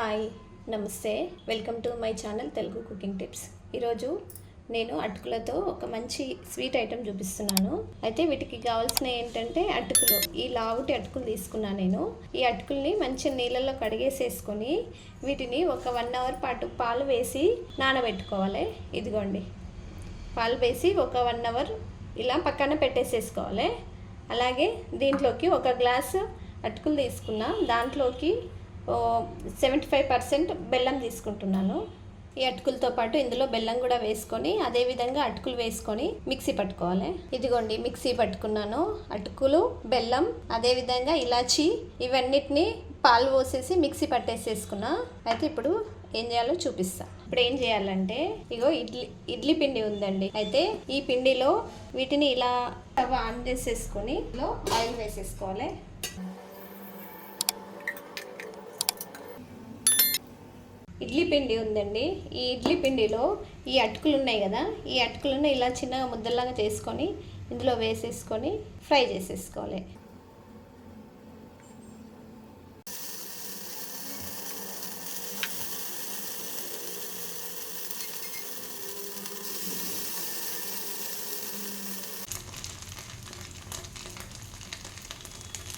Hi నమస్తే. Welcome to my channel Telugu cooking tips. ఈరోజు నేను అటుకులతో ఒక మంచి స్వీట్ ఐటెం చూపిస్తున్నాను. అయితే వీటికి కావాల్సిన ఏంటంటే అటుకులు. ఈ లావుటి అటుకులు తీసుకున్నాను నేను. ఈ అటుకుల్ని మంచి నీళ్ళల్లో కడిగేసేసుకొని వీటిని ఒక వన్ అవర్ పాటు పాలు వేసి నానబెట్టుకోవాలి. ఇదిగోండి. పాలు వేసి ఒక వన్ అవర్ ఇలా పక్కన పెట్టేసేసుకోవాలి. అలాగే దీంట్లోకి ఒక గ్లాసు అటుకులు తీసుకున్నా. దాంట్లోకి సెవెంటీ ఫైవ్ పర్సెంట్ బెల్లం తీసుకుంటున్నాను. ఈ అటుకులతో పాటు ఇందులో బెల్లం కూడా వేసుకొని అదేవిధంగా అటుకులు వేసుకొని మిక్సీ పట్టుకోవాలి. ఇదిగోండి మిక్సీ పట్టుకున్నాను. అటుకులు బెల్లం అదేవిధంగా ఇలాచి ఇవన్నిటిని పాలు పోసేసి మిక్సీ పట్టేసేసుకున్నా. అయితే ఇప్పుడు ఏం చేయాలో చూపిస్తా. ఇప్పుడు ఏం చేయాలంటే ఇగో ఇడ్లీ ఇడ్లీ పిండి ఉందండి. అయితే ఈ పిండిలో వీటిని ఇలా ఆన్ చేసేసుకొని ఆయిల్ వేసేసుకోవాలి. ఇడ్లీ పిండి ఉందండి. ఈ ఇడ్లీ పిండిలో ఈ అటుకులు ఉన్నాయి కదా ఈ అటుకులను ఇలా చిన్నగా ముద్దలాగా చేసుకొని ఇందులో వేసేసుకొని ఫ్రై చేసేసుకోవాలి.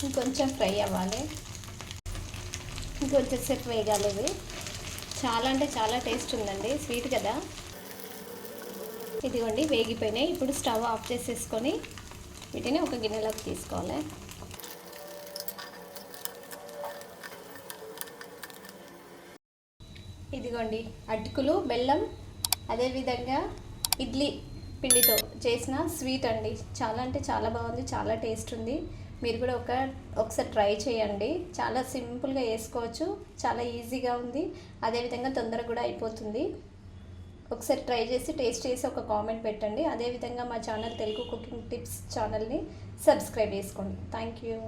ఇంకొంచెం ఫ్రై అవ్వాలి. ఇంకొంచెం సేపు వేగాలి ఇవి. చాలా అంటే చాలా టేస్ట్ ఉందండి. స్వీట్ కదా. ఇదిగోండి వేగిపోయినాయి. ఇప్పుడు స్టవ్ ఆఫ్ చేసేసుకొని వీటిని ఒక గిన్నెలోకి తీసుకోవాలి. ఇదిగోండి అటుకులు బెల్లం అదేవిధంగా ఇడ్లీ. పిండితో చేసిన స్వీట్ అండి. చాలా అంటే చాలా బాగుంది చాలా టేస్ట్ ఉంది. మీరు కూడా ఒక ఒకసారి ట్రై చేయండి. చాలా సింపుల్గా వేసుకోవచ్చు చాలా ఈజీగా ఉంది. అదేవిధంగా తొందరగా కూడా అయిపోతుంది. ఒకసారి ట్రై చేసి టేస్ట్ చేసి ఒక కామెంట్ పెట్టండి. అదేవిధంగా మా ఛానల్ తెలుగు కుకింగ్ టిప్స్ ఛానల్ని సబ్స్క్రైబ్ చేసుకోండి. Thank you.